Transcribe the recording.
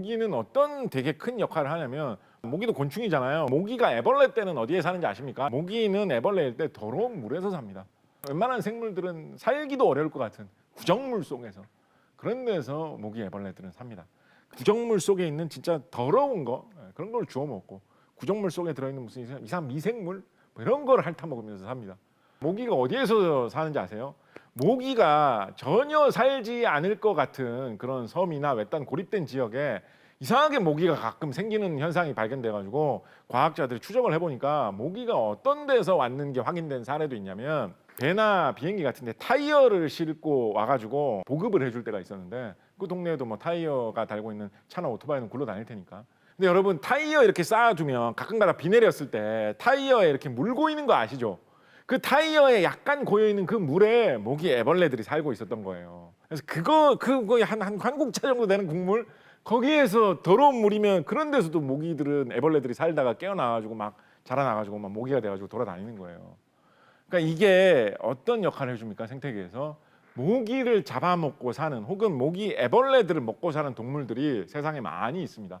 모기는 어떤 되게 큰 역할을 하냐면 모기도 곤충이잖아요. 모기가 애벌레 때는 어디에 사는지 아십니까? 모기는 애벌레일 때 더러운 물에서 삽니다. 웬만한 생물들은 살기도 어려울 것 같은 구정물 속에서 그런 데서 모기 애벌레들은 삽니다. 구정물 속에 있는 진짜 더러운 거 예, 그런 걸 주워 먹고 구정물 속에 들어있는 무슨 이상- 미생물 뭐 이런 걸 핥아 먹으면서 삽니다. 모기가 어디에서 사는지 아세요? 모기가 전혀 살지 않을 것 같은 그런 섬이나 외딴 고립된 지역에 이상하게 모기가 가끔 생기는 현상이 발견돼 가지고 과학자들이 추적을 해보니까 모기가 어떤 데서 왔는 게 확인된 사례도 있냐면 배나 비행기 같은데 타이어를 싣고 와가지고 보급을 해줄 때가 있었는데 그 동네에도 뭐 타이어가 달고 있는 차나 오토바이는 굴러 다닐 테니까 근데 여러분 타이어 이렇게 쌓아두면 가끔가다 비 내렸을 때 타이어에 이렇게 물 고이는 거 아시죠? 그 타이어에 약간 고여 있는 그 물에 모기 애벌레들이 살고 있었던 거예요. 그래서 그거 그거 한, 한 한국차 정도 되는 국물 거기에서 더러운 물이면 그런 데서도 모기들은 애벌레들이 살다가 깨어나가지고 막 자라나가지고 막 모기가 돼가지고 돌아다니는 거예요. 그러니까 이게 어떤 역할을 해줍니까 생태계에서 모기를 잡아먹고 사는 혹은 모기 애벌레들을 먹고 사는 동물들이 세상에 많이 있습니다.